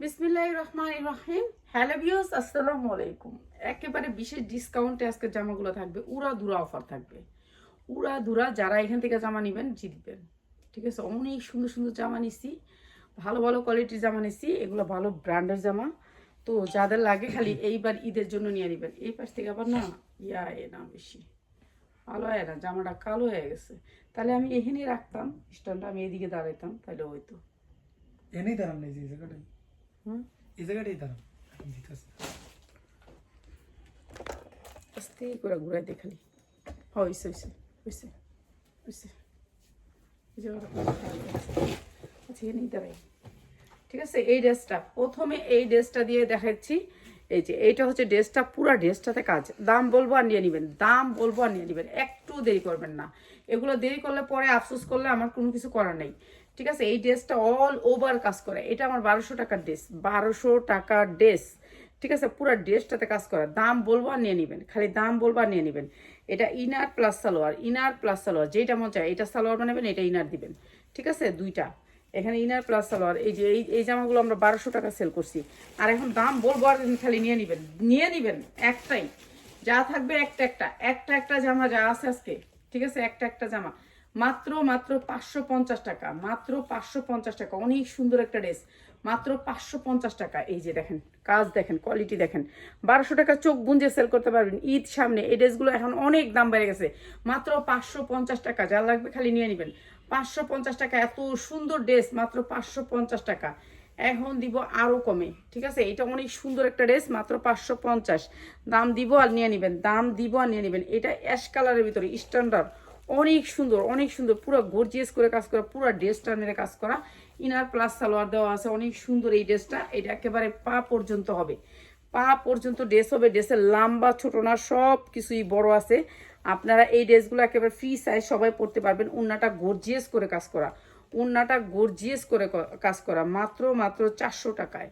বিসমিল্লাহ রহমান রহিম hello views আসসালামু আলাইকুম। একেবারে বিশেষ ডিসকাউন্টে আজকে জামাগুলো থাকবে। উড়া দুরা অফার থাকবে। উড়া দুরা যারা এখান থেকে জামা নেবেন জিতবেন ঠিক আছে? অনেক সুন্দর সুন্দর জামা নিছি। ভালো ভালো কোয়ালিটির জামা নিছি। এগুলো ভালো ব্র্যান্ডের জামা। তো যাদের লাগে খালি এইবার ঈদের জন্য নিয়ে নেবেন। এই পাশ থেকে আবার না, ইয়া, এ না বেশি। ভালো হয় না, জামাটা কালো হয়ে গেছে। তাহলে আমি এখানেই রাখতাম। স্ট্যান্ডটা আমি এদিকে দাঁড়াইতাম, তাহলে হইতো। এনেই দাঁড়ান হুম? এই জায়গাটাই দাঁড়ান এখন দিতেছি আস্তে করে ঘুরাই দেখালি হয়েছে হয়েছে হয়েছে হয়েছে এই আচ্ছা এখানেই দাঁড়াই। ঠিক আছে এই ড্রেসটা। প্রথমে এই ড্রেসটা দিয়ে দেখাচ্ছি। এই যে এইটা হচ্ছে ড্রেসটা পুরো ড্রেসটাতে কাজ। দাম বলব আর নিয়ে নেবেন দাম বলব আর নিয়ে নেবেন। একটু দেরি করবেন না। এগুলো দেরি করলে পরে আফসোস করলে আমার কোনো কিছু করার নেই। ঠিক আছে? এই ড্রেসটা অল ওভার কাজ করে। এটা আমার বারোশো টাকার ড্রেস। বারোশো টাকার ড্রেস। ঠিক আছে? পুরো ড্রেসটাতে কাজ করা। দাম বলব আর নিয়ে নেবেন। খালি দাম বলব আর নিয়ে নেবেন। এটা inner plus salwar. Inner plus salwar. যেটা মন চায়। এটা সালোয়ার বানাবেন, এটা ইনার দিবেন। ঠিক আছে? দুইটা। এখানে ইনার প্লাস সালোয়ার। এই যে, এই এই জামাগুলো আমরা বারোশো টাকা সেল করছি। আর এখন দাম বলব আর খালি নিয়ে নেবেন। নিয়ে নেবেন। একটাই। যা থাকবে একটা একটা একটা একটা জামা যা আছে আজকে, ঠিক আছে? একটা একটা জামা। মাত্র মাত্র পাঁচশো পঞ্চাশ টাকা, মাত্র পাঁচশো পঞ্চাশ টাকা, অনেক সুন্দর একটা ড্রেস। মাত্র পাঁচশো পঞ্চাশ টাকা, এই যে দেখেন, কাজ দেখেন কোয়ালিটি দেখেন। বারোশো টাকা চোখ বুঞ্জে সেল করতে পারবেন, ঈদ সামনে, এই ড্রেসগুলো এখন অনেক দাম বেড়ে গেছে। মাত্র পাঁচশো পঞ্চাশ টাকা যা লাগবে খালি নিয়ে নেবেন। পাঁচশো পঞ্চাশ টাকা, এত সুন্দর ড্রেস, মাত্র পাঁচশো পঞ্চাশ টাকা। এখন দিব আরও কমে, ঠিক আছে? এটা অনেক সুন্দর একটা ড্রেস, মাত্র পাঁচশো পঞ্চাশ। দাম দিব আর নিয়ে নেবেন, দাম দিব আর নিয়ে নেবেন। এটা অ্যাশ কালারের ভিতরে, স্ট্যান্ডার্ড। অনেক সুন্দর অনেক সুন্দর, পুরো গর্জিয়াস করে কাজ করা, পুরো ড্রেসটা মেরে কাজ করা। ইনার প্লাস সালোয়ার দেওয়া আছে, অনেক সুন্দর এই ড্রেসটা। এটা একেবারে পা পর্যন্ত হবে। পা পর্যন্ত ড্রেস হবে, ড্রেসের লম্বা, ছোট না, সব কিছুই বড় আছে। আপনারা এই ড্রেসগুলো একেবারে ফ্রি সাইজ সবাই পড়তে পারবেন উন্নাটা গর্জিয়াস করে কাজ করা। উন্নাটা গর্জিয়াস করে কাজ করা, মাত্র মাত্র চারশো টাকায়।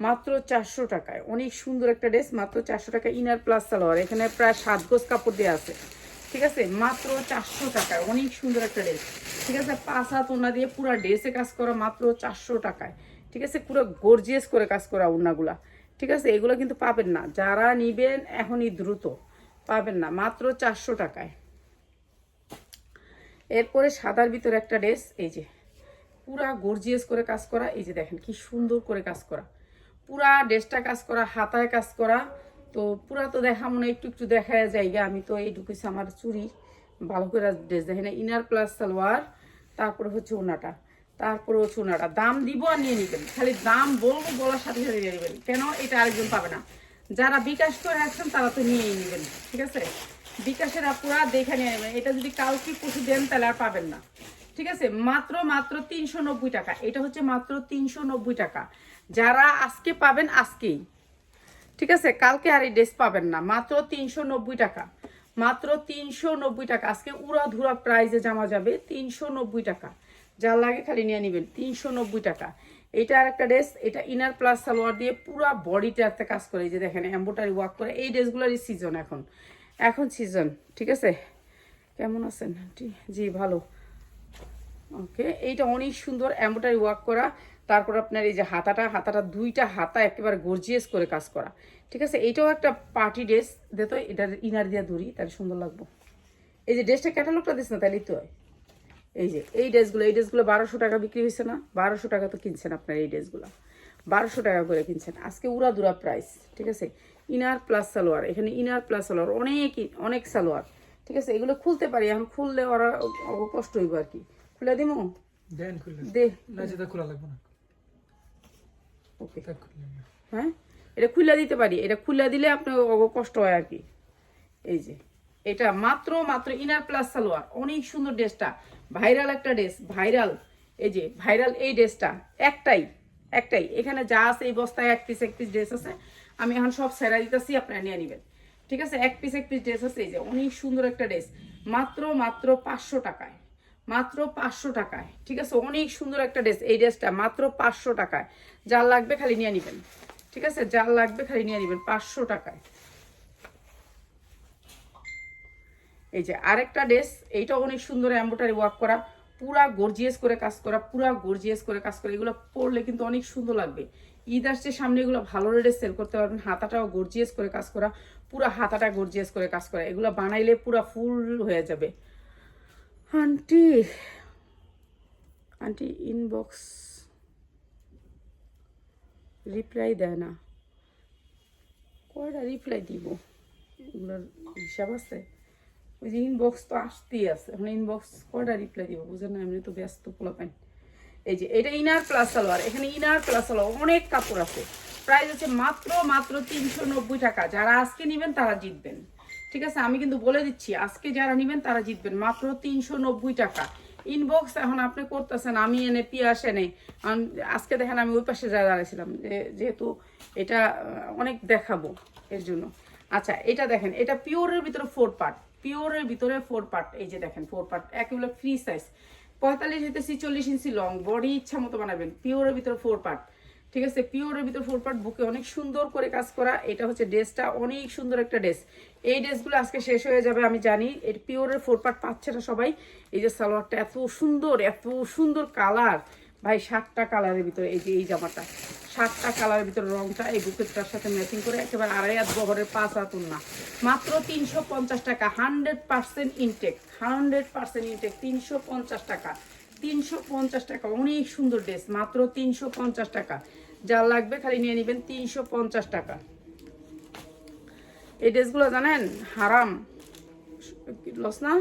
মাত্র চারশো টাকায়। অনেক সুন্দর একটা ড্রেস মাত্র চারশো টাকা ইনার প্লাস সালোয়ার। এখানে প্রায় সাত গোজ কাপড় দেওয়া আছে। ঠিক আছে? মাত্র চারশো টাকায়। অনেক সুন্দর একটা ড্রেস ঠিক আছে? পাঁচ হাত ওনা দিয়ে পুরো ড্রেসে কাজ করা, মাত্র চারশো টাকায়। ঠিক আছে? পুরো গর্জিয়াস করে কাজ করা ওনাগুলা ঠিক আছে? এগুলো কিন্তু পাবেন না। যারা নিবেন এখনই দ্রুত। পাবেন না। মাত্র চারশো টাকায়। এরপরে সাদার ভিতরে একটা ড্রেস, এই যে, পুরা গর্জিয়াস করে কাজ করা, এই যে দেখেন কি সুন্দর করে কাজ করা। পুরা ড্রেসটা কাজ করা, হাতায় কাজ করা, তো পুরা তো দেখা মনে একটু একটু দেখা যায় আমি তো এই ঢুকেছি আমার চুরি, ভালো করে ড্রেস দেখেন ইনার প্লাস সালোয়ার, তারপরে হচ্ছে ওনাটা, তারপরে হচ্ছে ওনাটা, দাম দিব আর নিয়ে নিবেন, খালি দাম বলব, বলার সাথে সাথে নিয়ে নেবেন কেন এটা আরেকজন পাবে না। যারা বিকাশ করে রাখছেন তারা তো নিয়েই নেবেন, ঠিক আছে? বিকাশের আপুরা দেখে নিয়ে নেবেন। এটা যদি কাউকে পশু দেন, তাহলে আর পাবেন না। ঠিক আছে? মাত্র মাত্র তিনশো নব্বই টাকা। এটা হচ্ছে মাত্র তিনশো নব্বই টাকা। যারা আজকে পাবেন, আজকেই। ঠিক আছে? কালকে আর এই ড্রেস পাবেন না। মাত্র তিনশো নব্বই টাকা। মাত্র তিনশো নব্বই টাকা। আজকে উড়া ধুরা প্রাইজে জামা যাবে তিনশো নব্বই টাকা। যা লাগে খালি নিয়ে নেবেন, তিনশো নব্বই টাকা। এটা আর একটা ড্রেস, এটা ইনার প্লাস সালোয়ার দিয়ে পুরো বডিটাতে কাজ করে। যে দেখেন এম্বোটারি ওয়ার্ক করে। এই ড্রেসগুলোরই সিজন এখন। এখন সিজন ঠিক আছে? কেমন আছেন? জি, ভালো। ওকে, এইটা অনেক সুন্দর এম্বোটারি ওয়ার্ক করা। তারপর আপনার এই যে হাতাটা হাতাটা দুইটা হাতা একেবারে গর্জিয়াস করে কাজ করা। ঠিক আছে? এইটাও একটা পার্টি ড্রেস দে তো এটার ইনার দিয়া দড়ি তাহলে সুন্দর লাগবো। এই যে ড্রেসটা ক্যাটালগটা দিস না, তাহলেই তো এই যে, এই ড্রেসগুলো এই ড্রেসগুলো বারোশো টাকা বিক্রি হয়েছে না? বারোশো টাকা তো কিনছেন আপনার এই ড্রেসগুলো বারোশো টাকা করে কিনছেন। আজকে উড়া দুরা প্রাইস ঠিক আছে? Inner plus salwar. এখানে ইনার প্লাস সালোয়ার অনেক অনেক সালোয়ার। ঠিক আছে এগুলো খুলতে পারি এখন খুললে ওরা কষ্ট হইব আর কি। খুলে দিমো? দেন খুললে দে। না যেটা খোলা লাগবে না। ওকে। তা খুললে না। হ্যাঁ? এটা খুলে দিতে পারি। এটা খুলে দিলে আপনার কষ্ট হয় আর কি। এই যে এটা মাত্র মাত্র ইনার প্লাস সালোয়ার। অনেক সুন্দর ড্রেসটা। ভাইরাল একটা ড্রেস ভাইরাল। এই যে ভাইরাল এই ড্রেসটা। একটাই একটাই। এখানে যা আছে এই বস্তায় এক পিস এক পিস ড্রেস আছে। আমি এখন সব সেরা দিতেছি, আপনারা নিয়ে নেবেন। ঠিক আছে? এক পিস এক পিস ড্রেস আছে, এই যে অনেক সুন্দর একটা ড্রেস মাত্র মাত্র পাঁচশো টাকায়। মাত্র পাঁচশো টাকায়। ঠিক আছে? অনেক সুন্দর একটা ড্রেস এই ড্রেসটা মাত্র পাঁচশো টাকায়। যার লাগবে খালি নিয়ে নেবেন। ঠিক আছে? যার লাগবে খালি নিয়ে নেবেন, পাঁচশো টাকায়। এই যে আরেকটা ড্রেস এইটা অনেক সুন্দর এম্বোটারি ওয়ার্ক করা। পুরা গর্জিয়াস করে কাজ করা, পুরা গর্জিয়াস করে কাজ করা। এগুলো পরলে কিন্তু অনেক সুন্দর লাগবে। ঈদ আসছে, সামনে এগুলো ভালো রেটে সেল করতে পারবেন। হাতাটাও গর্জিয়াস করে কাজ করা, পুরা হাতাটা গর্জিয়াস করে কাজ করা। এগুলো বানাইলে পুরা ফুল হয়ে যাবে। আন্টি আন্টি ইনবক্স রিপ্লাই দেয় না। কয়টা রিপ্লাই দিব? এগুলোর হিসাব আছে? ওই যে ইনবক্স তো আসতেই আছে। এখন ইনবক্স কয়টা রিপ্লাই দিব? বুঝেন না, এমনি তো ব্যস্ত পোলা পোলাপাইন। এই যে, এটা ইনার প্লাস সালোয়ার, এখানে ইনার প্লাস সালোয়ার, অনেক কাপড় আছে। প্রাইস হচ্ছে মাত্র মাত্র তিনশো নব্বই টাকা। যারা আজকে নেবেন, তারা জিতবেন। ঠিক আছে? আমি কিন্তু বলে দিচ্ছি, আজকে যারা নেবেন, তারা জিতবেন। মাত্র তিনশো নব্বই টাকা। ইনবক্স এখন আপনি করতেছেন, আমি এনে, পিয়াস এনে। আজকে দেখেন, আমি ওই পাশে যা দাঁড়াইছিলাম যেহেতু এটা অনেক দেখাবো এর জন্য। আচ্ছা এটা দেখেন, এটা পিওরের ভিতরে ফোর পার্ট পিওরের ভিতরে ফোর পার্ট এই যে দেখেন ফোর পার্ট একেবারে ফ্রি সাইজ পঁয়তাল্লিশ হইতে ছিচল্লিশ ইঞ্চি লং বডি ইচ্ছা মতো বানাবেন পিওরের ভিতরে ফোর পার্ট ঠিক আছে? পিওরের ভিতর ফোর পার্ট বুকে অনেক সুন্দর করে কাজ করা, এটা হচ্ছে ড্রেসটা, অনেক সুন্দর একটা ড্রেস। এই ড্রেসগুলো আজকে শেষ হয়ে যাবে, আমি জানি, এর পিওরের ফোর পার্ট পাচ্ছে না সবাই, এই যে সালোয়ারটা এত সুন্দর এত সুন্দর কালার ভাই, সাতটা কালারের ভিতরে এই যে, এই জামাটা। সাতটা কালারের ভিতরে রংটা এই বুকেটটার সাথে ম্যাচিং করে একেবারে আড়াই হাত বহরের পাঁচ হাত না মাত্র তিনশো পঞ্চাশ টাকা, hundred percent intact, hundred percent intact, তিনশো পঞ্চাশ টাকা। তিনশো পঞ্চাশ টাকা, অনেক সুন্দর ড্রেস, মাত্র তিনশো পঞ্চাশ টাকা। যা লাগবে খালি নিয়ে নেবেন তিনশো পঞ্চাশ টাকা। এই ড্রেসগুলো জানেন, হারাম। লস না?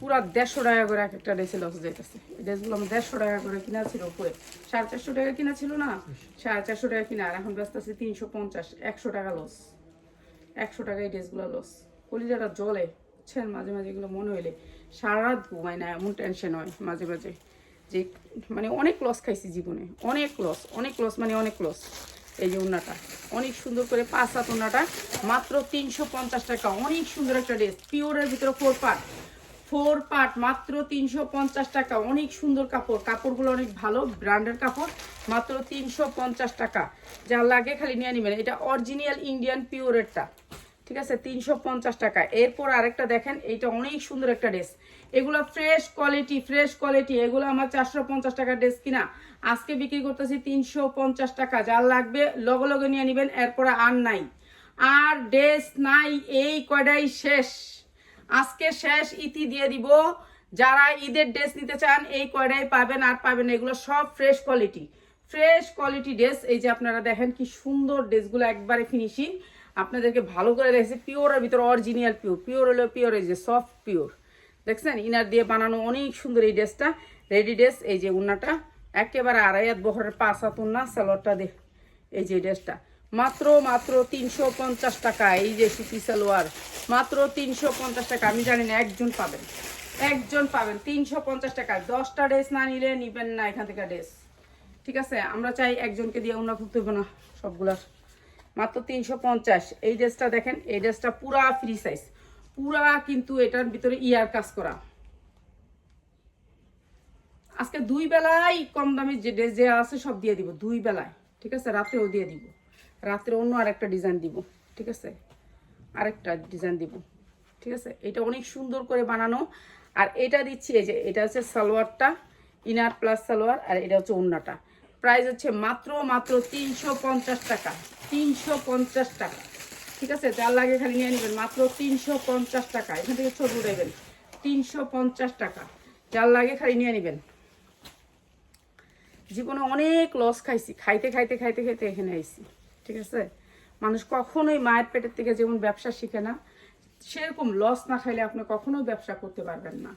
পুরা দেড়শো টাকা করে এক একটা ড্রেসে লস যাইতেছে। ড্রেসগুলো আমার দেড়শো টাকা করে কিনা ছিল উপরে সাড়ে চারশো টাকা কিনা ছিল না? সাড়ে চারশো টাকা কিনা, আর এখন ব্যস্ত আছে তিনশো পঞ্চাশ, একশো টাকা লস একশো টাকা এই ড্রেসগুলো লস কলিজাটা জলে মাঝে মাঝে এগুলো মনে হইলে সারা রাত ঘুমায় না, এমন টেনশন হয় মাঝে মাঝে। যে মানে অনেক লস খাইছি জীবনে, অনেক লস অনেক লস মানে অনেক লস এই যে উন্নাটা। অনেক সুন্দর করে পাঁচ হাত উন্নাটা। মাত্র তিনশো পঞ্চাশ টাকা। অনেক সুন্দর একটা ড্রেস। পিওরের ভিতরে ফোর পার্ট ফোর পার্ট মাত্র তিনশো পঞ্চাশ টাকা। অনেক সুন্দর কাপড়। কাপড়গুলো অনেক ভালো ব্র্যান্ডের কাপড়। মাত্র তিনশো পঞ্চাশ টাকা। যা লাগে খালি নিয়ে নেবেন। এটা অরিজিনাল ইন্ডিয়ান পিওরেরটা ঠিক আছে, তিনশো পঞ্চাশ টাকা। এরপর আরেকটা দেখেন, এইটা অনেক সুন্দর একটা ড্রেস। এগুলো ফ্রেশ কোয়ালিটি ফ্রেশ কোয়ালিটি, এগুলো আমার চারশো পঞ্চাশ টাকার ড্রেস কিনা। আজকে বিক্রি করতেছি তিনশো পঞ্চাশ টাকা। যার লাগবে, লগে লগে নিয়ে নেবেন, এরপরে আর নাই। আর ড্রেস নাই, এই কয়টাই শেষ। আজকে শেষ ইতি দিয়ে দিব। যারা ঈদের ড্রেস নিতে চান, এই কয়টাই পাবেন, আর পাবেন এগুলো সব fresh quality. Fresh quality dress. এই যে আপনারা দেখেন কি সুন্দর ড্রেসগুলো একবারে ফিনিশিং আপনাদেরকে ভালো করে দেখছি পিওরের ভিতরে অরিজিনাল পিওর পিওর হলো পিওর এই যে সফট পিওর দেখছেন? ইনার দিয়ে বানানো অনেক সুন্দর এই ড্রেসটা রেডি ড্রেস এই যে উন্নাটা, একেবারে আড়াই হাত বহরের পাঁচ হাত উন্না সালোয়ারটা দেখ এই যে ড্রেসটা মাত্র মাত্র তিনশো পঞ্চাশ টাকা, এই যে সুতি সালোয়ার। মাত্র তিনশো পঞ্চাশ টাকা, আমি জানি না, একজন পাবেন। একজন পাবেন, তিনশো পঞ্চাশ টাকা। দশটা ড্রেস না নিলে নিবেন না এখান থেকে ড্রেস ঠিক আছে? আমরা চাই একজনকে দিয়ে উন্নভুক্ত হবে না সবগুলার। মাত্র তিনশো পঞ্চাশ। এই ড্রেসটা দেখেন, এই ড্রেসটা পুরা ফ্রি সাইজ পুরা কিন্তু এটার ভিতরে ইয়ার কাজ করা। আজকে দুই বেলায় কম দামি যে ড্রেস যে আছে সব দিয়ে দিব, দুই বেলায়। ঠিক আছে? রাত্রেও দিয়ে দিব। রাত্রে অন্য আরেকটা ডিজাইন দিব। ঠিক আছে? আরেকটা ডিজাইন দিব। ঠিক আছে? এটা অনেক সুন্দর করে বানানো। আর এটা দিচ্ছি এই যে, এটা হচ্ছে সালোয়ারটা ইনার প্লাস সালোয়ার, আর এটা হচ্ছে ওন্নাটা। প্রাইস হচ্ছে মাত্র মাত্র তিনশো পঞ্চাশ টাকা। তিনশো পঞ্চাশ টাকা। ঠিক আছে? যার লাগে খালি নিয়ে নেবেন। মাত্র তিনশো পঞ্চাশ টাকা। এখান থেকে ছোট দেবেন। তিনশো পঞ্চাশ টাকা। যার লাগে খালি নিয়ে নেবেন। জীবনে অনেক লস খাইছি। খাইতে খাইতে খাইতে খাইতে এখানে আইছি। ঠিক আছে? মানুষ কখনোই মায়ের পেটের থেকে যেমন ব্যবসা শিখে না, সেরকম লস না খাইলে আপনি কখনোই ব্যবসা করতে পারবেন না।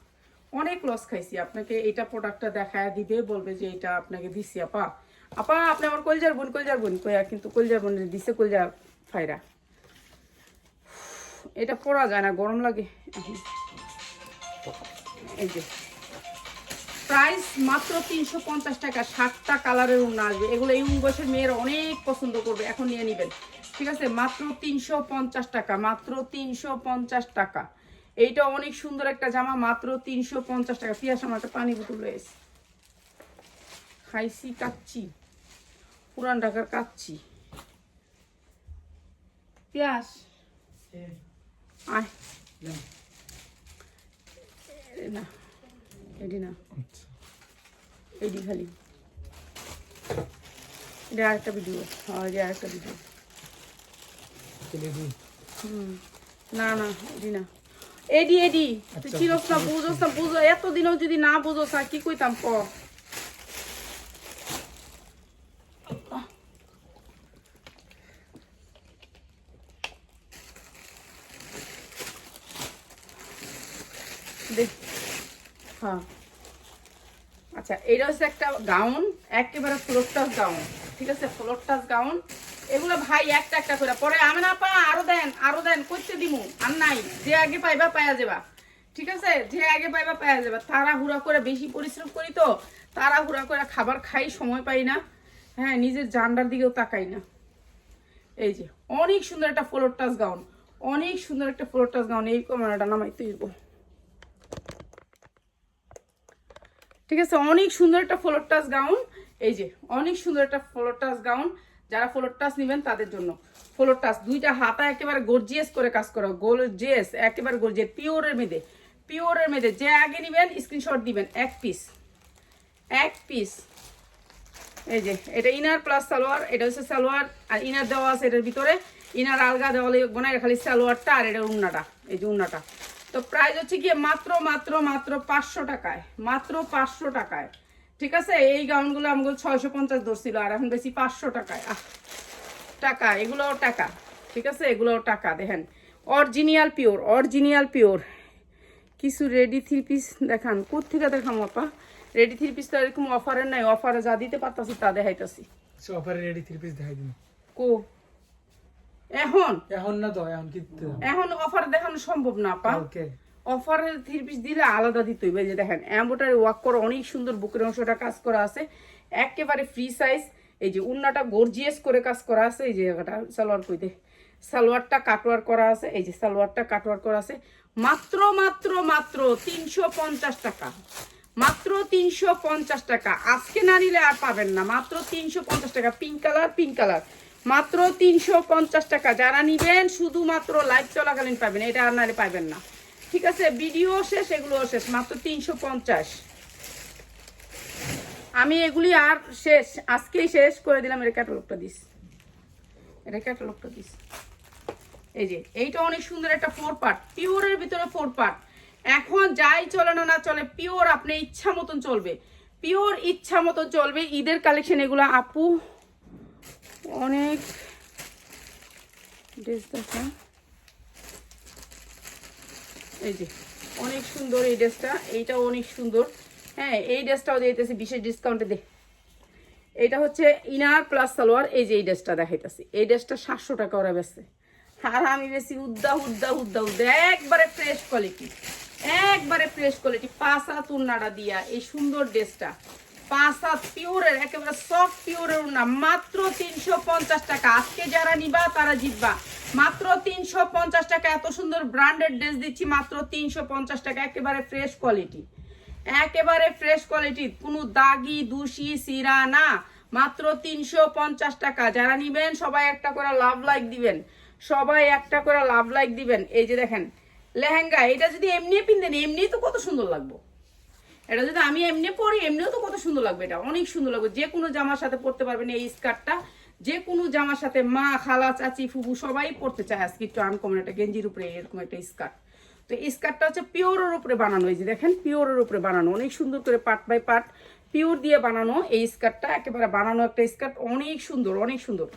অনেক লস খাইছি। আপনাকে এটা প্রোডাক্টটা দেখায় দিবে, বলবে যে এটা আপনাকে দিছি, আপা। আপা, আপনি আমার কলজার বোন কলজার বোন কয়া কিন্তু কলজার বোন দিছে কলজার ফাইরা। এটা পরা যায় না, গরম লাগে। এই যে। প্রাইস মাত্র তিনশো পঞ্চাশ টাকা, সাতটা কালারের উন্না আসবে। এগুলো এই বয়সের মেয়েরা অনেক পছন্দ করবে, এখন নিয়ে নেবেন। ঠিক আছে? মাত্র তিনশো পঞ্চাশ টাকা, মাত্র তিনশো পঞ্চাশ টাকা। এইটা অনেক সুন্দর একটা জামা মাত্র তিনশো পঞ্চাশ টাকা। পিয়াস আমার একটা পানি বোতল রয়েছে। খাইছি কাচ্ছি পুরান ঢাকার কাচ্ছি পিয়াস। আয়। না না। খালি। এটা আরেকটা ভিডিও হ্যাঁ এটা আরেকটা ভিডিও হুম। না না এডি না। এডি এডি। তুই আচ্ছা, চিনস না বুঝোস না বুঝো। এতদিনও যদি না বুঝোস না কি কইতাম ক? হ্যাঁ। আচ্ছা এটা হচ্ছে একটা গাউন একেবারে ফ্লোর টাচ গাউন ঠিক আছে? ফ্লোর টাচ গাউন এগুলো ভাই একটা একটা করে। পরে আমি না পা, আরও দেন আরও দেন, করতে দিমু। আর নাই, যে আগে পাইবা পায়া যাবা। ঠিক আছে? যে আগে পাইবা পায়া যাবা। তারা হুড়া করে বেশি পরিশ্রম করি তো তারা হুড়া করে খাবার খাই, সময় পাই না। হ্যাঁ নিজের জান্ডার দিকেও তাকাই না। এই যে, অনেক সুন্দর একটা ফ্লোর গাউন অনেক সুন্দর একটা ফ্লোর গাউন এই কমানাটা নামাই তুইব ঠিক আছে? অনেক সুন্দর একটা ফ্লোর টাচ গাউন এই যে, অনেক সুন্দর একটা ফ্লোর গাউন যারা ফ্লোর টাচ নেবেন তাদের জন্য। ফ্লোর টাচ দুইটা হাতা একেবারে গর্জিয়াস করে কাজ করা গর্জিয়াস একেবারে গর্জিয়াস পিওরের মেয়েদের পিওরের মেয়েদের যে আগে নেবেন স্ক্রিনশট দিবেন, এক পিস এক পিস এই যে, এটা ইনার প্লাস সালোয়ার, এটা হচ্ছে সালোয়ার, আর ইনার দেওয়া আছে এটার ভিতরে। ইনার আলগা দেওয়া লাগবে না এটা খালি সালোয়ারটা আর এটা উন্নাটা, এই যে উন্নাটা। তো প্রাইস হচ্ছে গিয়ে মাত্র মাত্র মাত্র পাঁচশো টাকায়, মাত্র পাঁচশো টাকায়। ঠিক আছে? এই গাউনগুলো আমাকে ছয়শো পঞ্চাশ ধরছিল আর এখন বেশি পাঁচশো টাকায়। আহ টাকা এগুলোও টাকা। ঠিক আছে? এগুলোও টাকা দেখেন। অরিজিনিয়াল পিওর অরিজিনিয়াল পিওর কিছু রেডি থ্রি পিস দেখান। কোথেকে দেখাম আপা? রেডি থ্রি পিস তো এরকম অফারের নাই অফারে যা দিতে পারতাছি তা দেখাইতাছি। অফারে রেডি থ্রি পিস দেখাই দিন। কো? এখন? এখন না তো এখন কি এখন অফার দেখানো সম্ভব না আপা। কালকে অফারের থ্রি পিস দিলে আলাদা দিতে হইবে। যে দেখেন এম্বোটারি ওয়ার্ক করা অনেক সুন্দর বুকের অংশটা কাজ করা আছে। একেবারে ফ্রি সাইজ এই যে উন্নাটা গর্জিয়াস করে কাজ করা আছে। এই জায়গাটা সালোয়ার কইতে সালোয়ারটা কাটওয়ার করা আছে। এই যে সালোয়ারটা কাটওয়ার করা আছে। মাত্র মাত্র মাত্র তিনশো পঞ্চাশ টাকা। মাত্র তিনশো পঞ্চাশ টাকা। আজকে না নিলে আর পাবেন না। মাত্র তিনশো পঞ্চাশ টাকা। পিঙ্ক কালার পিঙ্ক কালার মাত্র তিনশো পঞ্চাশ টাকা। যারা নিবেন, শুধুমাত্র লাইভ চলাকালীন পাবেন। এটা আর নাহলে পাবেন না। ঠিক আছে ভিডিও শেষ এগুলো শেষ, মাত্র তিনশো পঞ্চাশ। আমি এগুলি আর শেষ, আজকেই শেষ করে দিলাম, এটা ক্যাটালগটা দিস। এটা ক্যাটালগটা দিস। এই যে, এইটা অনেক সুন্দর একটা ফোর পার্ট পিওরের ভিতরে ফোর পার্ট এখন যাই চলে না না চলে পিওর আপনি ইচ্ছা মতন চলবে। পিওর ইচ্ছা মতন চলবে, ঈদের কালেকশন এগুলো আপু, অনেক ড্রেস দেখা অনেক সুন্দর এই ড্রেসটা, এইটাও অনেক সুন্দর। হ্যাঁ এই ড্রেসটাও দিতেছি বিশেষ ডিসকাউন্টে দে। এটা হচ্ছে ইনার প্লাস সালোয়ার, এই যে এই ড্রেসটা দেখাইতেছি। এই ড্রেসটা সাতশো টাকা ওরা বেছে আর আমি বেশি উদ্দা উদ্দা উদ্দা উদ্দা, একবারে ফ্রেশ কোয়ালিটি একবারে ফ্রেশ কোয়ালিটি পাঁচ তুন্নাটা দিয়া এই সুন্দর ড্রেসটা। পাঁচ হাত পিওরের, একেবারে সফট পিওরের উন্না মাত্র তিনশো পঞ্চাশ টাকা। আজকে যারা নিবা, তারা জিতবা। মাত্র তিনশো পঞ্চাশ টাকা। এত সুন্দর ব্র্যান্ডেড ড্রেস দিচ্ছি, মাত্র তিনশো পঞ্চাশ টাকা। একেবারে ফ্রেশ কোয়ালিটি একেবারে ফ্রেশ কোয়ালিটি কোনো দাগি, দুষি, সিরা না। মাত্র তিনশো পঞ্চাশ টাকা। যারা নিবেন, সবাই একটা করে লাভ লাইক দিবেন। সবাই একটা করে লাভ লাইক দিবেন। এই যে দেখেন, লেহেঙ্গা। এটা যদি এমনি পিনতেন এমনি তো কত সুন্দর লাগবো। এটা যদি আমি এমনি পরি, এমনিও তো কত সুন্দর লাগবে এটা। অনেক সুন্দর লাগবে। যে কোনো জামার সাথে পরতে পারবেন এই স্কার্টটা। যে কোনো জামার সাথে মা, খালা, চাচি ফুবু সবাই পরতে চায় আজকে একটু আনকমন একটা গেঞ্জির উপরে এরকম একটা স্কার্ট। তো এই স্কার্টটা হচ্ছে পিওরের উপরে বানানো। এই যে দেখেন পিওরের উপরে বানানো। অনেক সুন্দর করে পার্ট বাই পার্ট পিওর দিয়ে বানানো এই স্কার্টটা। একেবারে বানানো একটা স্কার্ট। অনেক সুন্দর অনেক সুন্দর।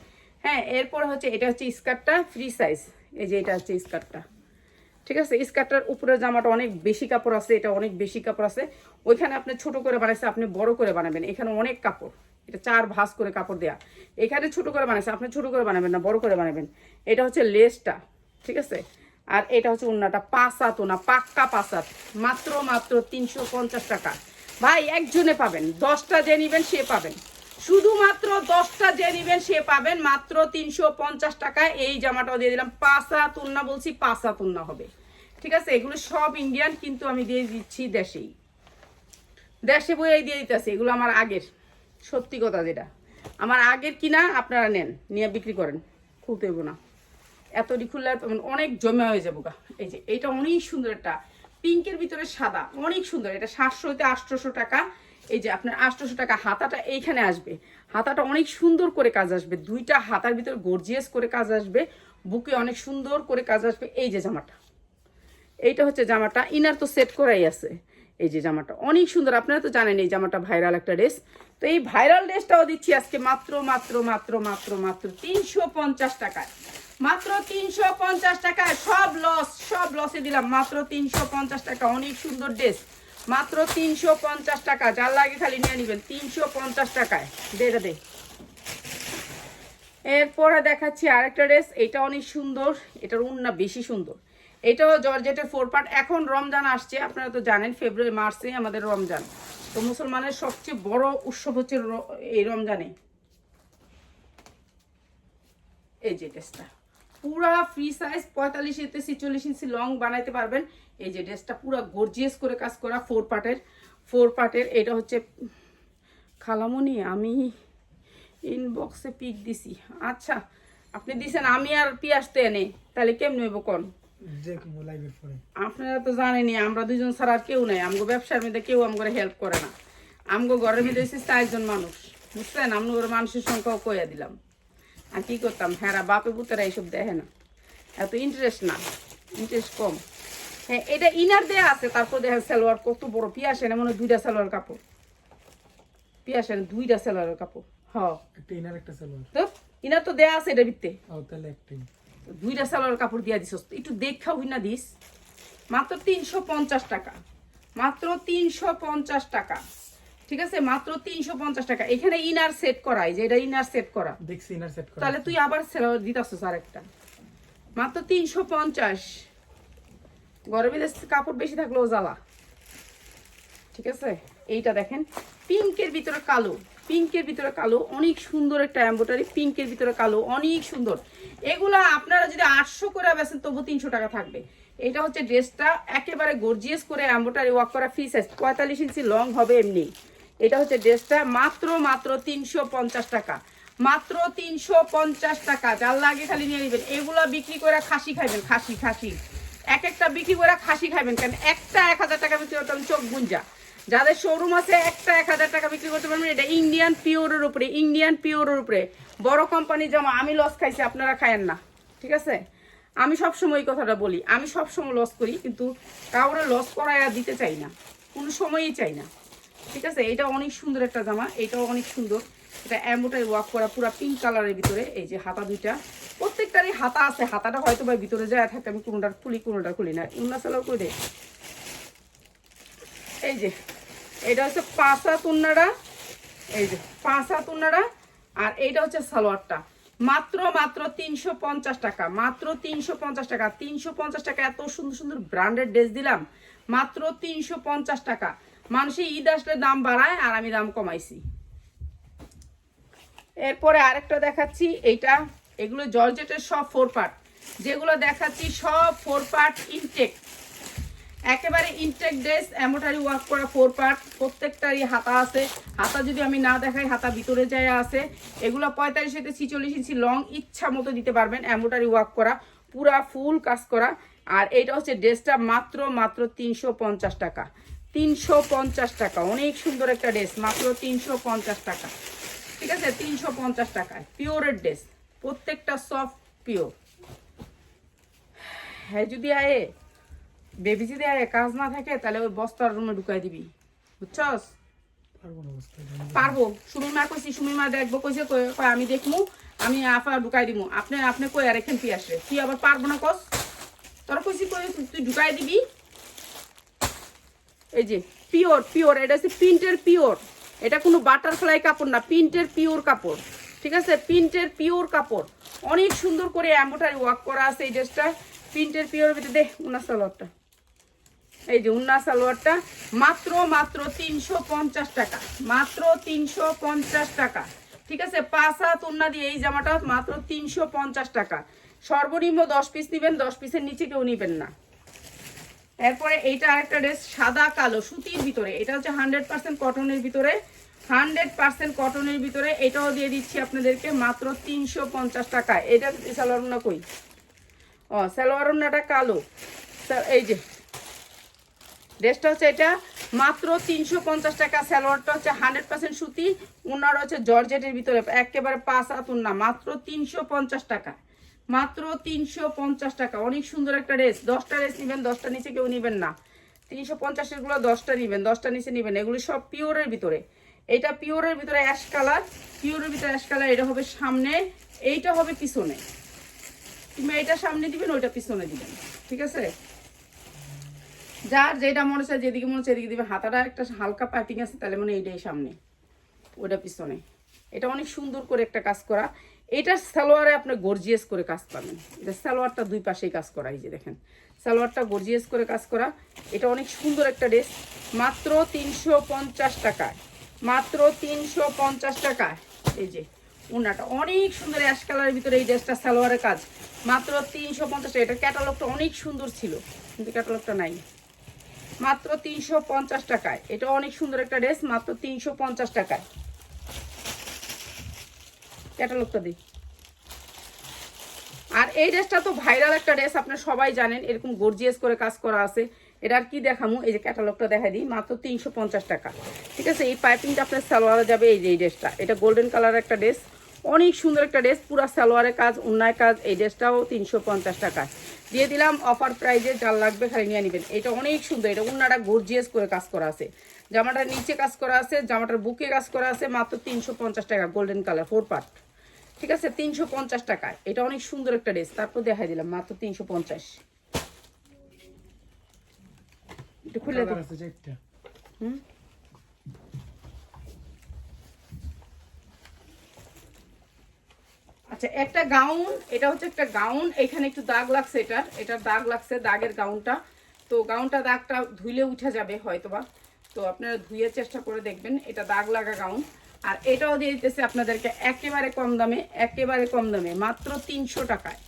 হ্যাঁ এরপরে হচ্ছে এটা হচ্ছে স্কার্টটা ফ্রি সাইজ এই যে এটা হচ্ছে স্কার্টটা। ঠিক আছে? স্কার্টটার উপরে জামাটা অনেক বেশি কাপড় আছে, এটা অনেক বেশি কাপড় আছে। ওইখানে আপনি ছোট করে বানাইছে, আপনি বড় করে বানাবেন। এখানে অনেক কাপড়। এটা চার ভাঁজ করে কাপড় দেয়া। এখানে ছোট করে বানাইছে, আপনি ছোট করে বানাবেন না, বড় করে বানাবেন। এটা হচ্ছে লেসটা, ঠিক আছে? আর এটা হচ্ছে উন্নাটা পাঁচাত না পাক্কা পাঁচাত মাত্র মাত্র তিনশো পঞ্চাশ টাকা। ভাই, একজনে পাবেন। দশটা যে নিবেন, সে পাবেন। শুধুমাত্র দশটা যে নিবেন, সে পাবেন। মাত্র তিনশো পঞ্চাশ টাকায় এই জামাটাও দিয়ে দিলাম। পাঁচা তুন্না বলছি পাঁচা তুন্না হবে। ঠিক আছে, এগুলো সব ইন্ডিয়ান কিন্তু আমি দিয়ে দিচ্ছি দেশেই। দেশে বই দিয়ে দিতেছে, এগুলো আমার আগের, সত্যি কথা যেটা। আমার আগের কিনা আপনারা নেন, নিয়ে বিক্রি করেন, খুলতে হইব না। এত খুললে তো অনেক জমে হয়ে যাব গা। এই যে, এইটা অনেক সুন্দর একটা, পিঙ্কের ভিতরে সাদা, অনেক সুন্দর। এটা সাতশো হইতে আটশোশো টাকা, এই যে আপনার আটশোশো টাকা হাতাটা এইখানে আসবে। হাতাটা অনেক সুন্দর করে কাজ আসবে, দুইটা হাতার ভিতরে গর্জিয়াস করে কাজ আসবে, বুকে অনেক সুন্দর করে কাজ আসবে, এই যে জামাটা। এইটা হচ্ছে জামাটা, ইনার তো সেট করাই আছে। এই যে জামাটা, অনেক সুন্দর, আপনারা তো জানেন এই জামাটা ভাইরাল একটা ড্রেস। তো এই ভাইরাল ড্রেসটাও দিচ্ছি আজকে মাত্র মাত্র মাত্র মাত্র মাত্র তিনশো পঞ্চাশ টাকায়। মাত্র তিনশো পঞ্চাশ টাকায়, সব লস সব লসে দিলাম। মাত্র তিনশো পঞ্চাশ টাকা, অনেক সুন্দর ড্রেস। মাত্র তিনশো পঞ্চাশ টাকা, যার লাগে খালি নিয়ে নেবেন, তিনশো পঞ্চাশ টাকায়। দে এটা দে। এরপরে দেখাচ্ছি আরেকটা ড্রেস এটা অনেক সুন্দর, এটার উন্না বেশি সুন্দর। এটাও জর্জেটের ফোর পার্ট এখন রমজান আসছে, আপনারা তো জানেন ফেব্রুয়ারি মার্চে আমাদের রমজান। তো মুসলমানের সবচেয়ে বড় উৎসব হচ্ছে এই রমজানে। এই যে ড্রেসটা। পুরা ফ্রি সাইজ পঁয়তাল্লিশ ইঞ্চি, ছিচল্লিশ ইঞ্চি লং বানাইতে পারবেন। এই যে ড্রেসটা পুরা গর্জিয়াস করে কাজ করা ফোর পার্টের ফোর পার্টের এটা হচ্ছে, খালামনি, আমি ইনবক্সে পিক দিছি। আচ্ছা আপনি দিছেন, আমি আর পিয়াস তো এনে, তাহলে কেমন হইব কোন? আপনারা তো জানেনই আমরা দুজন ছাড়া আর কেউ নাই। আমগো ব্যবসার মধ্যে কেউ আমগো হেল্প করে না। আমগো ঘরের মধ্যে হচ্ছে চারজন মানুষ। বুঝছেন? আমগো মানুষের সংখ্যাও কইয়া দিলাম। আর কি করতাম? হ্যাঁ বাপে পুতেরা এইসব দেখে না। এত ইন্টারেস্ট না। ইন্টারেস্ট কম। হ্যাঁ এটা ইনার দেয়া আছে। তারপর দেখেন সালোয়ার কত বড়। পিয়াসেন মনে হয় দুইটা সালোয়ার কাপড়। পিয়াসেন দুইটা সালোয়ারের কাপড়। হ। একটা ইনার একটা সালোয়ার। তো? ইনার তো দেয়া আছে এটা বিত্তে ও তাহলে একটাই দুইটা সালোয়ার কাপড় দিয়া দিস একটু দেখা হই না দিস। মাত্র তিনশো পঞ্চাশ টাকা মাত্র তিনশো পঞ্চাশ টাকা ঠিক আছে? মাত্র তিনশো পঞ্চাশ টাকা। এখানে ইনার সেট করাই যে এটা ইনার সেট করা। দেখছি ইনার সেট করা। তাহলে তুই আবার সালোয়ার দিতাছিস আর একটা মাত্র তিনশো পঞ্চাশ। গরমে কাপড় বেশি থাকলেও জ্বালা। ঠিক আছে? এইটা দেখেন পিঙ্কের ভিতরে কালো। পিঙ্কের ভিতরে কালো, অনেক সুন্দর একটা এম্বোটারি পিঙ্কের ভিতরে কালো, অনেক সুন্দর। এগুলা আপনারা যদি আটশো করে বেছেন তবু তিনশো টাকা থাকবে। এটা হচ্ছে ড্রেসটা একেবারে গর্জিয়াস করে এম্বোটারি ওয়ার্ক করা ফ্রি সাইজ পঁয়তাল্লিশ ইঞ্চি লং হবে এমনি। এটা হচ্ছে ড্রেসটা মাত্র মাত্র তিনশো পঞ্চাশ টাকা। মাত্র তিনশো পঞ্চাশ টাকা, যার লাগে খালি নিয়ে নেবেন। এগুলা বিক্রি করে খাসি খাইবেন, খাসি খাসি। এক একটা বিক্রি করে খাসি খাইবেন কেন একটা এক হাজার টাকা বিক্রি করতে চোখ গুঞ্জা। যাদের শোরুম আছে, একটা এক হাজার টাকা বিক্রি করতে পারবেন। এটা ইন্ডিয়ান পিওরের উপরে ইন্ডিয়ান পিওরের উপরে। বড় কোম্পানি জামা আমি লস খাইছি, আপনারা খায়েন না। ঠিক আছে? আমি সবসময় এই কথাটা বলি, আমি সবসময় লস করি, কিন্তু কাউরে লস করায় দিতে চাই না। কোনো সময়ই চাই না। ঠিক আছে? এটা অনেক সুন্দর একটা জামা, এটাও অনেক সুন্দর। এটা অ্যাম্বোটারি ওয়াক করা, পুরো পিঙ্ক কালারের ভিতরে। এই যে হাতা দুইটা। প্রত্যেকটারই হাতা আছে, হাতাটা হয়তো বা ভিতরে যায় থাকে আমি কোনোটার খুলি কোনোটার খুলি না। উন্না করে দে। এই যে এটা হচ্ছে পাঁচা তুন্নারা, এই যে পাঁচা তুন্নারা, আর এইটা হচ্ছে সালোয়ারটা। মাত্র মাত্র তিনশো পঞ্চাশ টাকা, মাত্র তিনশো পঞ্চাশ টাকা। তিনশো পঞ্চাশ টাকা এত সুন্দর সুন্দর ব্র্যান্ডেড ড্রেস দিলাম। মাত্র তিনশো পঞ্চাশ টাকা। মানুষে ঈদ আসলে দাম বাড়ায় আর আমি দাম কমাইছি। এরপরে আরেকটা দেখাচ্ছি, এইটা, এগুলো জর্জেটের সব ফোর পার্ট যেগুলো দেখাচ্ছি সব ফোর পার্ট ইনটেক একেবারে ইনটেক ড্রেস এমোটারি ওয়ার্ক করা ফোর পার্ট প্রত্যেকটারই হাতা আছে। হাতা যদি আমি না দেখাই, হাতা ভিতরে যায় আছে। এগুলো পঁয়তাল্লিশ থেকে ছিচল্লিশ ইঞ্চি লং ইচ্ছা মতো দিতে পারবেন এমোটারি ওয়ার্ক করা। পুরা ফুল কাজ করা। আর এটা হচ্ছে ড্রেসটা মাত্র মাত্র তিনশো পঞ্চাশ টাকা। তিনশো পঞ্চাশ টাকা। অনেক সুন্দর একটা ড্রেস মাত্র তিনশো পঞ্চাশ টাকা। ঠিক আছে? তিনশো পঞ্চাশ টাকায়। পিওরের ড্রেস প্রত্যেকটা সফট পিওর হ্যাঁ যদি আয়ে। বেবি যদি আয়ে কাজ না থাকে তাহলে ওই বস্তার রুমে ঢুকাই দিবি। বুঝছস? পারব না সুমি মা কইছি সুমি মা দেখব কইছে কই- কয় আমি দেখমু আমি আফা ঢুকাই দিমু। আপনি আপনি কই আর এখান তুই আসবে। তুই আবার পারব না কস? তোর কইছি কই তুই ঢুকাই দিবি। এই যে পিওর পিওর এটা হচ্ছে প্রিন্টের পিওর। এটা কোনো বাটারফ্লাই কাপড় না প্রিন্টের পিওর কাপড়। ঠিক আছে? প্রিন্টের পিওর কাপড়। অনেক সুন্দর করে এম্বোটারি ওয়ার্ক করা আছে এই ড্রেসটা। প্রিন্টের পিওর ভিতরে দে উনা সালোয়ারটা। এই যে উন্না সালোয়ারটা, মাত্র মাত্র তিনশো পঞ্চাশ টাকা, মাত্র তিনশো পঞ্চাশ টাকা। ঠিক আছে? পাঁচ হাত উন্না দিয়ে এই জামাটা মাত্র তিনশো পঞ্চাশ টাকা। সর্বনিম্ন দশ পিস নিবেন, দশ পিসের নিচে কেউ নিবেন না। এরপরে এইটা আরেকটা ড্রেস সাদা, কালো, সুতির ভিতরে। এটা হচ্ছে হান্ড্রেড পার্সেন্ট কটনের ভিতরে। হান্ড্রেড পার্সেন্ট কটনের ভিতরে এটাও দিয়ে দিচ্ছি আপনাদেরকে মাত্র তিনশো পঞ্চাশ টাকা। এটা সালোয়ার উন্না কই? ও, সালোয়ার উন্নাটা কালো। এই যে ড্রেসটা হচ্ছে এটা। মাত্র তিনশো পঞ্চাশ টাকা স্যালোয়ারটা হচ্ছে হান্ড্রেড পার্সেন্ট সুতি। উনার হচ্ছে জর্জেটের ভিতরে একেবারে পাঁচ হাত উন্না, মাত্র তিনশো পঞ্চাশ টাকা। মাত্র তিনশো পঞ্চাশ টাকা। অনেক সুন্দর একটা ড্রেস দশটা ড্রেস নেবেন, দশটা নিচে কেউ নেবেন না। তিনশো পঞ্চাশেরগুলো দশটা নেবেন, দশটা নিচে নেবেন। এগুলি সব পিওরের ভিতরে। এটা পিওরের ভিতরে অ্যাশ কালার। পিওরের ভিতরে অ্যাশ কালার, এটা হবে সামনে, এইটা হবে পিছনে। তুমি এটা সামনে দিবেন, ওইটা পিছনে দিবেন। ঠিক আছে? যার যেটা মনে হচ্ছে যেদিকে মনে হচ্ছে এদিকে দিবে। হাতাটা একটা হালকা পাইপিং আছে, তাহলে মনে হয় এইটাই সামনে। ওটা পিছনে। এটা অনেক সুন্দর করে একটা কাজ করা। এটার সালোয়ারে আপনি গর্জিয়াস করে কাজ পাবেন। এটা সালোয়ারটা দুই পাশেই কাজ করা, এই যে দেখেন। সালোয়ারটা গর্জিয়াস করে কাজ করা। এটা অনেক সুন্দর একটা ড্রেস। মাত্র তিনশো পঞ্চাশ টাকায়। মাত্র তিনশো পঞ্চাশ টাকায়। এই যে উনাটা অনেক সুন্দর অ্যাশ কালারের ভিতরে এই ড্রেসটা সালোয়ারের কাজ। মাত্র তিনশো পঞ্চাশ টাকা। এটা ক্যাটালগটা অনেক সুন্দর ছিল। কিন্তু ক্যাটালগটা নাই। মাত্র তিনশো পঞ্চাশ টাকায়। এটা অনেক সুন্দর একটা ড্রেস, মাত্র তিনশো পঞ্চাশ টাকায়। ক্যাটালগটা দিই। আর এই ড্রেসটা তো ভাইরাল একটা ড্রেস, আপনারা সবাই জানেন, এরকম গর্জিয়াস করে কাজ করা আছে। এটা আর কি দেখামু? এই যে ক্যাটালগটা দেখাই দিই, মাত্র তিনশো পঞ্চাশ টাকা। ঠিক আছে, এই পাইপিংটা আপনার সালোয়ারে যাবে, এই যে এই ড্রেসটা। এটা গোল্ডেন কালার একটা ড্রেস। অনেক সুন্দর একটা ড্রেস পুরো সালোয়ারের কাজ অন্যায় কাজ এই ড্রেসটাও তিনশো পঞ্চাশ টাকায়। দিয়ে দিলাম অফার প্রাইজে যার লাগবে খালি নিয়ে নেবেন। এটা অনেক সুন্দর এটা অন্যটা গর্জিয়াস করে কাজ করা আছে। জামাটার নিচে কাজ করা আছে জামাটার বুকে কাজ করা আছে মাত্র তিনশো পঞ্চাশ টাকা গোল্ডেন কালার ফোর পার্ট ঠিক আছে? তিনশো পঞ্চাশ টাকায়। এটা অনেক সুন্দর একটা ড্রেস তারপর দেখাই দিলাম মাত্র তিনশো পঞ্চাশ। একটু খুলে হুম? আচ্ছা একটা গাউন এটা হচ্ছে একটা গাউন এখানে একটু দাগ লাগছে এটার। এটার দাগ লাগছে, দাগের গাউনটা তো গাউনটা দাগটা ধুইলে উঠে যাবে হয়তোবা। তো আপনারা ধুয়ে চেষ্টা করে দেখবেন, এটা দাগ লাগা গাউন আর এটাও দিয়ে দিতেছে আপনাদেরকে একেবারে কম দামে, একেবারে কম দামে, মাত্র তিনশো টাকায়।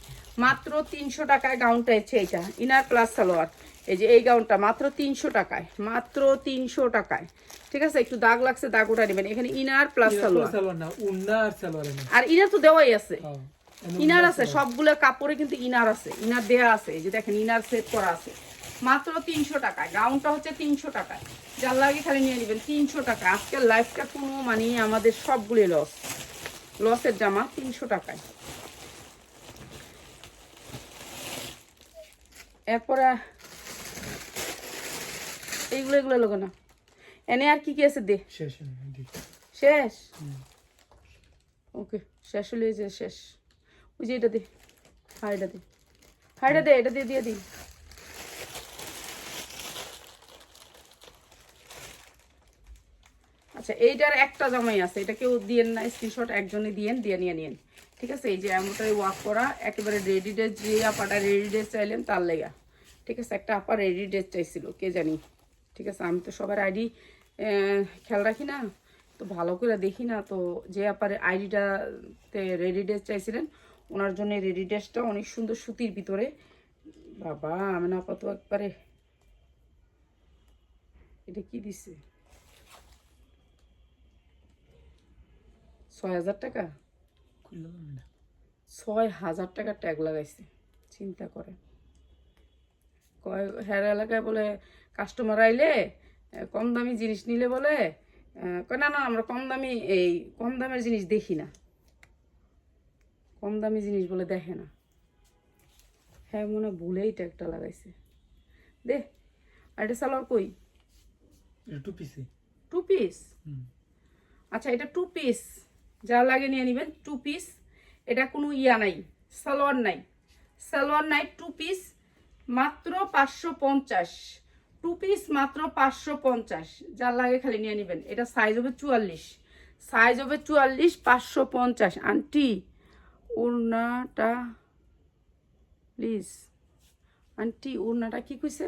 মাত্র তিনশো টাকায় গাউনটা হচ্ছে এটা ইনার প্লাস সালোয়ার। এই যে এই গাউনটা মাত্র তিনশো টাকায় মাত্র তিনশো টাকায়। ঠিক আছে? একটু দাগ লাগছে দাগ ওটা নেবেন। এখানে ইনার প্লাস সালোয়ার। আর ইনার তো দেওয়াই আছে। হ্যাঁ। ইনার আছে সবগুলো কাপড়ে কিন্তু ইনার আছে ইনার দেয়া আছে। এই যে দেখেন ইনার সেট করা আছে। মাত্র তিনশো টাকায় গাউনটা হচ্ছে তিনশো টাকায়। যার লাগে খালি নিয়ে নেবেন তিনশো টাকা আজকের লাইফটা কোনো মানে আমাদের সবগুলি লস লসের জামা তিনশো টাকায়। এরপরে এইগুলো এগুলো লোক না। এনে আর কি কি আছে দে? শেষ শেষ? ওকে শেষ হলে যে শেষ। ওই যে এটা দে হ্যাঁ এটা দে। হ্যাঁ এটা দে এটা দিয়ে দিয়ে দিই। আচ্ছা এইটার একটা জামাই আছে এটা কেউ দিয়েন না স্ক্রিনশট একজনে দিয়েন দিয়ে নিয়ে নিয়েন। ঠিক আছে? এই যে এমনটাই ওয়াক করা একেবারে রেডি ড্রেস যে আপাটা রেডি ড্রেস চাইলেন তার লেগা। ঠিক আছে? একটা আপা রেডি ড্রেস চাইছিল কে জানি। ঠিক আছে আমি তো সবার আইডি খেয়াল রাখি না তো ভালো করে দেখি না তো যে আপার আইডিটাতে রেডি ড্রেস চাইছিলেন ওনার জন্য রেডি ড্রেসটা অনেক সুন্দর সুতির ভিতরে। বাবা আমি না কত একবারে এটা কি দিছে? ছয় হাজার টাকা? ছয় হাজার টাকা ট্যাগ লাগাইছে চিন্তা করে কয় হ্যার এলাকায় বলে কাস্টমার আইলে কম দামি জিনিস নিলে বলে না না আমরা কম দামি এই কম দামের জিনিস দেখি না। কম দামি জিনিস বলে দেখে না। হ্যাঁ মনে ভুলেই ট্যাগটা লাগাইছে। দে আর এটা সালোয়ার কই? টু পিসি টু পিস আচ্ছা এটা টু পিস যা লাগে নিয়ে নেবেন টু পিস এটা কোনো ইয়া নাই সালোয়ার নাই। সালোয়ার নাই টু পিস মাত্র পাঁচশো পঞ্চাশ। টু পিস মাত্র পাঁচশো পঞ্চাশ। যার লাগে খালি নিয়ে নেবেন। এটা সাইজ হবে চুয়াল্লিশ। সাইজ হবে চুয়াল্লিশ, পাঁচশো পঞ্চাশ। আন্টি উড়নাটা প্লিজ আন্টি উড়নাটা কি কইছে?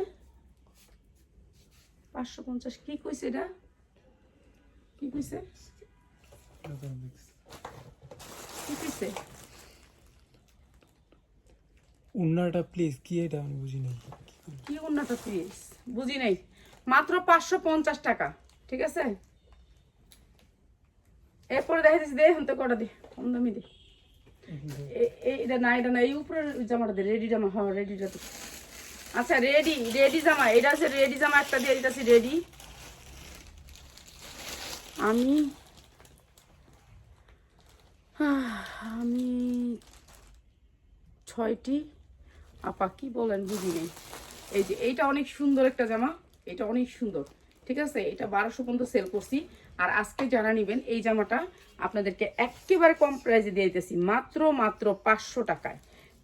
পাঁচশো পঞ্চাশ কি কইছে এটা? কি কইছে? উন্নাটা প্লিজ কি এটা আমি বুঝি নাই। কি উন্নত প্লিজ বুঝি নাই। মাত্র পাঁচশো পঞ্চাশ টাকা, ঠিক আছে? এরপরে দেখা দিচ্ছি দে হতে কটা দে, কম দামি দে। এ- এ- এটা না এটা না, এই উপরের জামাটা দে, রেডি জামা হ্যাঁ রেডিটা দে। আচ্ছা রেডি রেডি জামা, এটা আছে রেডি জামা, একটা দিয়ে দিতেছি রেডি। আমি আমি ছয়টি, আপা কি বলেন, বুঝি নেই। এই যে এইটা অনেক সুন্দর একটা জামা এটা অনেক সুন্দর, ঠিক আছে? এটা বারোশো পর্যন্ত সেল করছি। আর আজকে যারা নেবেন, এই জামাটা আপনাদেরকে একেবারে কম প্রাইসে দিয়ে দিতেছি, মাত্র মাত্র পাঁচশো টাকায়।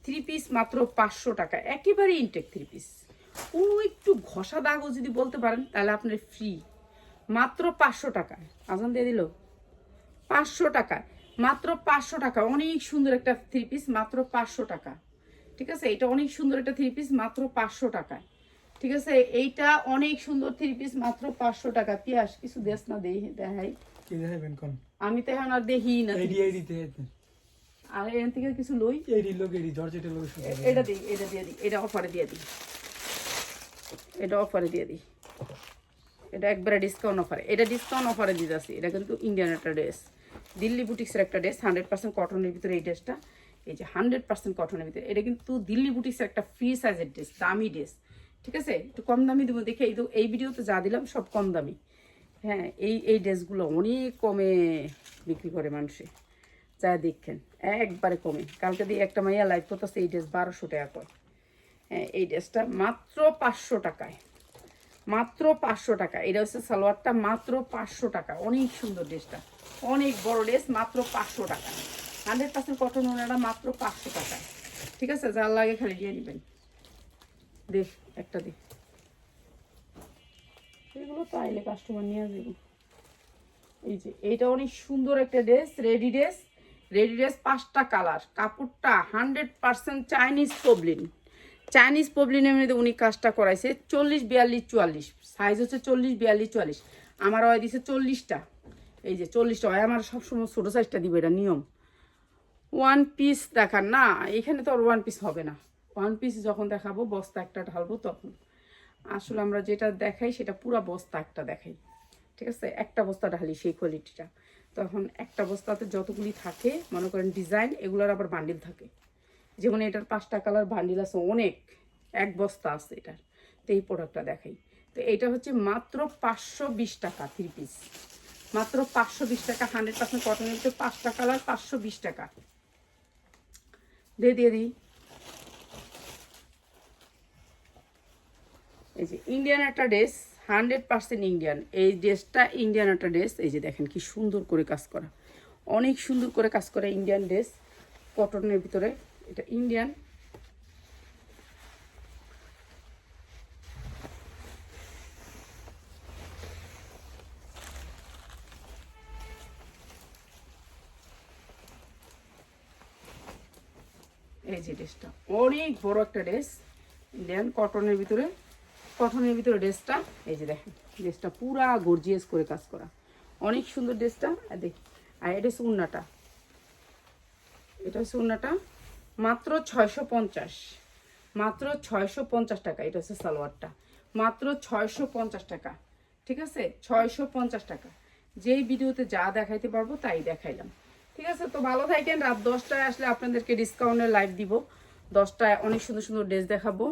থ্রি পিস মাত্র পাঁচশো টাকা, একেবারে ইনটেক থ্রি পিস কোনো একটু ঘষা দাগও যদি বলতে পারেন, তাহলে আপনার ফ্রি মাত্র পাঁচশো টাকায়। আজান দিয়ে দিল? পাঁচশো টাকা মাত্র পাঁচশো টাকা অনেক সুন্দর একটা থ্রি পিস মাত্র পাঁচশো টাকা। ঠিক আছে? এটা অনেক সুন্দর একটা থ্রি পিস মাত্র পাঁচশো টাকায়। ঠিক আছে? এইটা অনেক সুন্দর থ্রি পিস মাত্র পাঁচশো টাকা। পিয়াস কিছু দেশ না দেই দেখাই। আমি তো এখন আর দেখি না আর এখান থেকে কিছু লই? এটা দিই এটা দিয়ে দিই এটা অফারে দিয়ে দিই। এটা অফারে দিয়ে দিই। এটা একবারে ডিসকাউন্ট অফারে এটা ডিসকাউন্ট অফারে দিতেছি। এটা কিন্তু ইন্ডিয়ান একটা ড্রেস দিল্লি বুটিক্সের একটা ড্রেস হান্ড্রেড পার্সেন্ট কটনের ভিতরে এই ড্রেসটা এই যে হান্ড্রেড পার্সেন্ট কটনের ভিতরে, এটা কিন্তু দিল্লি বুটিক্সের একটা ফ্রি সাইজের ড্রেস দামি ড্রেস ঠিক আছে? একটু কম দামি দেবো, দেখে এই তো এই ভিডিওতে যা দিলাম সব কম দামি। হ্যাঁ এই এই ড্রেসগুলো অনেক কমে বিক্রি করে মানুষে, যা দেখেন, একবারে কমে। কালকে দিয়ে একটা মাইয়া লাইভ করতেছে, এই ড্রেস বারোশো টাকা করে। হ্যাঁ এই ড্রেসটা মাত্র পাঁচশো টাকায়, মাত্র পাঁচশো টাকা এটা হচ্ছে সালোয়ারটা মাত্র পাঁচশো টাকা, অনেক সুন্দর ড্রেসটা অনেক বড় ড্রেস মাত্র পাঁচশো টাকা। হান্ড্রেড পার্সেন্ট কটন ওনারা মাত্র পাঁচশো টাকা। ঠিক আছে? যার লাগে খালি দিয়ে নেবেন। দেখ, একটা দেখ। এগুলো তো আইলে কাস্টমার নিয়ে যাব এই যে, এইটা অনেক সুন্দর একটা dress ready dress ready dress পাঁচটা কালার কাপড়টা hundred percent Chinese poplin Chinese পবলিনের মধ্যে উনি কাজটা করাইছে চল্লিশ, বিয়াল্লিশ, চুয়াল্লিশ। সাইজ হচ্ছে চল্লিশ, বিয়াল্লিশ, চুয়াল্লিশ। আমার হয় দিছে চল্লিশটা। এই যে, চল্লিশটা। হয় আমার সবসময় ছোটো সাইজটা দিবে, এটা নিয়ম। ওয়ান পিস দেখান না, এখানে তো আর ওয়ান পিস হবে না। ওয়ান পিস যখন দেখাবো, বস্তা একটা ঢালবো তখন। আসলে আমরা যেটা দেখাই, সেটা পুরা বস্তা একটা দেখাই। ঠিক আছে? একটা বস্তা ঢালি সেই কোয়ালিটিটা তখন একটা বস্তাতে যতগুলি থাকে, মনে করেন ডিজাইন এগুলোর আবার বান্ডিল থাকে। যেমন এটার পাঁচটা কালার বান্ডিল আছে, অনেক। এক বস্তা আছে এটার। তো এই প্রোডাক্টটা দেখাই। তো এটা হচ্ছে মাত্র পাঁচশো বিশ টাকা থ্রি পিস মাত্র পাঁচশো বিশ টাকা হান্ড্রেড পার্সেন্ট কটনের ভিতরে পাঁচটা কালার পাঁচশো বিশ টাকা। দিয়ে দিয়ে দিই। এই যে ইন্ডিয়ান একটা ড্রেস হান্ড্রেড পার্সেন্ট ইন্ডিয়ান এই ড্রেসটা ইন্ডিয়ান একটা ড্রেস এই যে দেখেন কি সুন্দর করে কাজ করা। অনেক সুন্দর করে কাজ করা ইন্ডিয়ান ড্রেস কটনের ভিতরে। এটা ইন্ডিয়ান এই ড্রেসটা। অনেক বড় একটা ড্রেস। ইন্ডিয়ান কটনের ভিতরে কটনের ভিতরে ড্রেসটা, এই যে দেখেন, ড্রেসটা পুরা গর্জিয়াস করে কাজ করা। অনেক সুন্দর ড্রেসটা দেখ, আর এটা হচ্ছে উন্নাটা এটা হচ্ছে উন্নাটা মাত্র ছয়শো পঞ্চাশ, মাত্র ছয়শো পঞ্চাশ টাকা, এটা হচ্ছে সালোয়ারটা। মাত্র ছয়শো পঞ্চাশ টাকা, ঠিক আছে? ছয়শো পঞ্চাশ টাকা। যেই ভিডিওতে যা দেখাইতে পারব তাই দেখাইলাম। ঠিক আছে? তো ভালো থাকেন। রাত দশটায় আসলে আপনাদেরকে ডিসকাউন্টের লাইভ দিব। দশটায় অনেক সুন্দর সুন্দর ড্রেস দেখাবো।